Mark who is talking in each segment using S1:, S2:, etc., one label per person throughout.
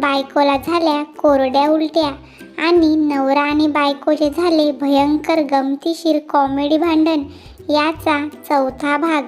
S1: बायकोला झाल्या कोरड्या उलट्या आणि नवरा आणि बायकोचे झाले भयंकर गमतीशीर कॉमेडी भांडण याचा चौथा भाग.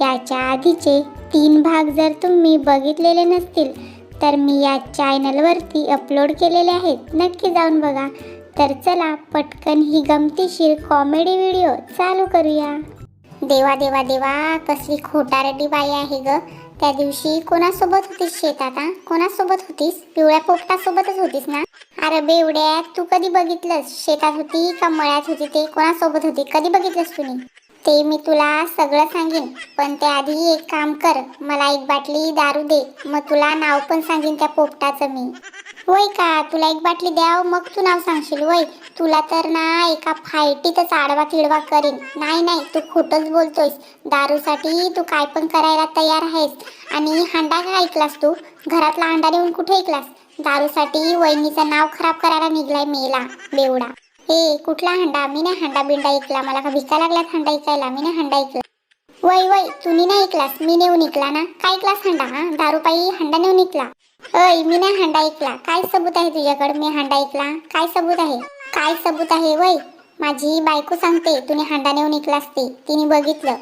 S1: याच्या आधीचे तीन भाग जर तुम्ही बघितलेले नसतील तर मी या चॅनलवरती अपलोड केलेले आहेत. नक्की जाऊन बघा. तर चला पटकन ही गमतीशीर कॉमेडी व्हिडिओ चालू करूया. देवा देवा देवा कसली खोटारडी बाई आहे ग. त्या दिवशी कोणासोबत होतीस शेतात हा? कोणासोबत होतीस? पिवळ्या पोपटासोबतच होतीस ना? अरे बेवड्या तू कधी बघितलंस? शेतात होती का मळ्यात होती ते? कोणासोबत होती? कधी बघितलंस तुम्ही ते मी तुला सगळं सांगेन पण त्याआधी एक काम कर मला एक बाटली दारू दे. मग तुला नाव पण सांगेन त्या पोपटाचं मी. वय का? तुला एक बाटली द्याव मग तू नाव सांगशील वय तुला तर ना एका फायटीतच आडवा तिडवा करीन. नाही नाही तू खोटंच बोलतोयस. दारूसाठी तू काय पण करायला तयार आहेस. आणि हांडा का ऐकलास तू? घरातला हांडा देऊन कुठे ऐकलास? दारूसाठी वहिनीचं नाव खराब करायला निघलाय मेला बेवडा. हे कुठला हंडा? मी नाही हंडा बिंडा ऐकला. मला का भिका लागला हंडा ऐकायला? मी नाही हंडा ऐकला. वय वय तुम्ही नाही ऐकलास? मी नेऊन ऐकला ना? काय ऐकलास हंडा हा? दारू पायी हंडा नेऊन ऐकला. अय मी नाही हंडा ऐकला. काय सबूत आहे तुझ्याकडे? मी हांडा ऐकला. काय सबूत आहे? काय सबूत आहे? वय माझी बायको सांगते तुने हंडा नेऊन ऐकलास ते तिने बघितलं.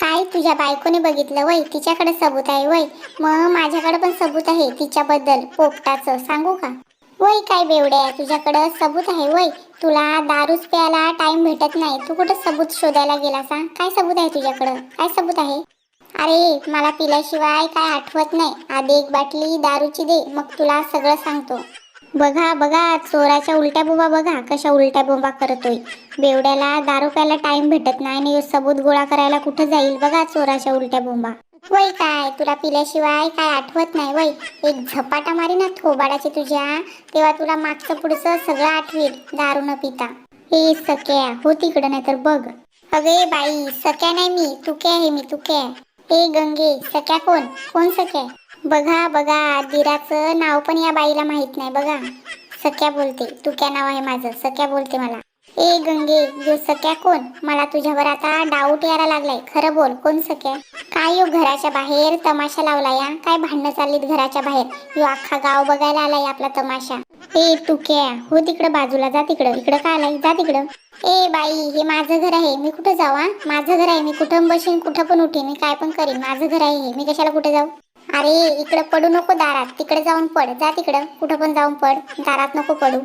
S1: काय तुझ्या बायकोने बघितलं? वय तिच्याकडे सबूत आहे वय. मग माझ्याकडे पण सबूत आहे तिच्याबद्दल पोपटाचं. सांगू का? वय काय बेवड्या तुझ्याकडं सबूत आहे वय. तुला दारूच प्यायला टाइम भेटत नाही. तू कुठं सबूत शोधायला गेला सा काय सबूत आहे तुझ्याकडं? काय सबूत आहे? अरे मला पिल्याशिवाय काय आठवत नाही. आधी एक बाटली दारूची दे मग तुला सगळं सांगतो. बघा बघा चोराच्या उलट्या बोबा बघा कशा उलट्या बोंबा करतोय. बेवड्याला दारू प्यायला टाइम भेटत नाही आणि सबूत गोळा करायला कुठं जाईल? बघा चोराच्या उलट्या बोंबा. वय काय? तुला पिल्याशिवाय काय आठवत नाही? वय एक झपाटा मारी ना थोबाडाची तुझ्या. तेव्हा तुला मागचं पुढचं सगळं आठवेल दारू न पिता. हे सख्या हो तिकडं नाही तर बघ. अगे बाई सख्या नाही मी तुके आहे मी तुके ए गंगे सख्या कोण? कोण सख्या? बघा बघा दिराचं नाव पण या बाईला माहीत नाही बघा. सख्या बोलते तुक्या नाव आहे माझं सख्या बोलते मला. ए गंगे यो सख्या कोण? मला तुझ्यावर आता डाऊट यायला लागलाय. खरं बोल कोण सख्या? काय यो घराच्या बाहेर तमाशा लावला या? काय भांडणं चाललीत घराच्या बाहेर? यो अख्खा गाव बघायला आलाय आपला तमाशा. ए तुक्या हो तिकडं बाजूला जा तिकडं. इकडं काय आलाय? जा तिकडं. ए बाई हे माझं घर आहे. मी कुठं जाऊ हा? माझं घर आहे. मी कुठं बसेन कुठं पण उठेन मी काय पण करीन. माझं घर आहे हे. मी कशाला कुठे जाऊ? अरे इकडं पडू नको दारात. तिकडे जाऊन पड. जा तिकडं. कुठं पण जाऊन पड. दारात नको पडू.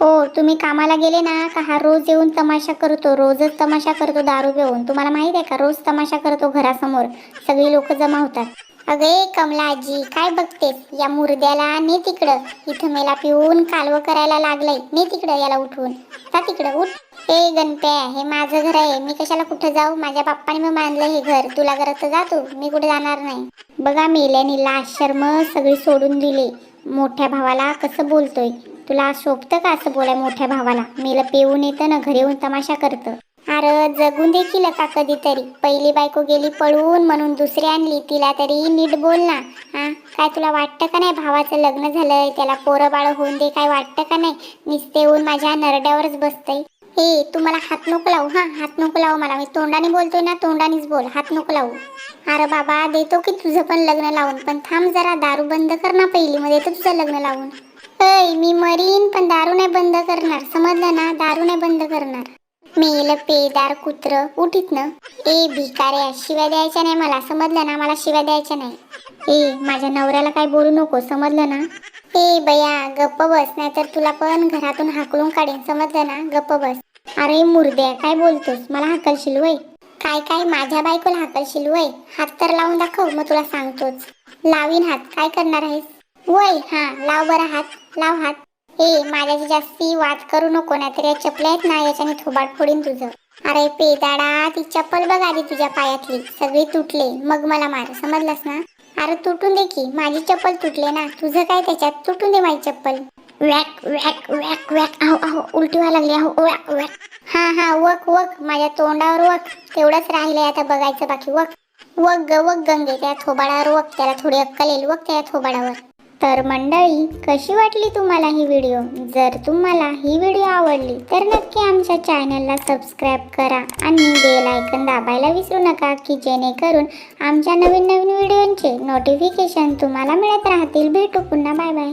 S1: हो तुम्ही कामाला गेले ना का हा रोज येऊन तमाशा करतो? रोजच तमाशा करतो दारू पिऊन. तुम्हाला माहीत आहे का? रोज तमाशा करतो घरासमोर. सगळी लोक जमा होतात. अगे कमला आजी काय बघतेस? या मुर्द्याला ने तिकडं. इथं मेला पिऊन कालवं करायला लागलंय. ने तिकडं याला उठवून. जा तिकडं उठ. हे गणपे हे माझं घर आहे. मी कशाला कुठं जाऊ? माझ्या बाप्पाने मी बांधलं हे घर. तुला घरात तर जा तू. मी कुठे जाणार नाही. बघा मेल्याने लाश शर्म सगळी सोडून दिली. मोठ्या भावाला कसं बोलतोय? तुला शोभतं का असं बोलाय मोठ्या भावाला? मेलं पिऊन येतं ना घरी येऊन तमाशा करतं. अरे जगून देखील का कधीतरी. पहिली बायको गेली पळून म्हणून दुसरी आणली. तिला तरी नीट बोल ना. हा काय तुला वाटतं का नाही भावाचं लग्न झालंय? त्याला पोरं बाळ होऊन दे. काय वाटतं का नाही? नुसते येऊन माझ्या नरड्यावरच बसतंय. हे तू मला हात नको लावू हा हात नको लावू मला. मी तोंडाने बोलतोय ना तोंडानेच बोल हात नको लावू. अरे बाबा देतो की तुझं पण लग्न लावून पण थांब जरा दारू बंद कर ना पहिली मग देतो तुझं लग्न लावून. ऐ मी मरीन पण दारू नाही बंद करणार समजलं ना? दारू नाही बंद करणार. मेल पेदार कुत्र उठीत ना ए भिकाऱ्या शिव्या द्यायच्या नाही मला समजलं ना? मला शिव्या द्यायच्या नाही. ए माझ्या नवऱ्याला काय बोलू नको समजलं ना? ए बया गप्प बस नाहीतर तुला पण घरातून हाकलून काढेन समजलं ना? गप्प बस. अरे मुर्दे काय बोलतोस? मला हाकलशील वय? काय काय? माझ्या बायकोला हाकलशील वय? हात तर लावून दाखव मग तुला सांगतोच. लावीन हात काय करणार आहेस? वय हा लाव बरं हात लाव हात. ए माझ्याशी जास्ती वाद करू नको नाहीतर या चपल्या आहेत ना याच्याने थोबाड फोडीन तुझं. अरे पेदाडा ती चप्पल बघ आधी तुझ्या पायातली सगळी तुटले मग मला मार समजलंस ना? अरे तुटून दे की माझी चप्पल तुटले ना. तुझं काय त्याच्यात? तुटून दे माझी चप्पल. वॅक वॅक वॅक वॅक. आहो आहो उलटी व्हायला लागली. आहो वॅक वॅक. हा हा वक वक. माझ्या तोंडावर वक. तेवढंच राहिलंय आता बघायचं बाकी. वक. वक ग वक गंगे त्या थोबाडावर वक. त्याला थोडी अक्कल येईल. वक त्या थोबाडावर. तर मंडळी कशी वाटली तुम्हाला ही व्हिडिओ? जर तुम्हाला ही व्हिडिओ आवडली तर नक्की आमच्या चॅनलला सबस्क्राईब करा आणि बेल आयकन दाबायला विसरू नका की जेणेकरून आमच्या नवीन नवीन व्हिडिओंचे नोटिफिकेशन तुम्हाला मिळत राहतील. भेटू पुन्हा. Bye bye.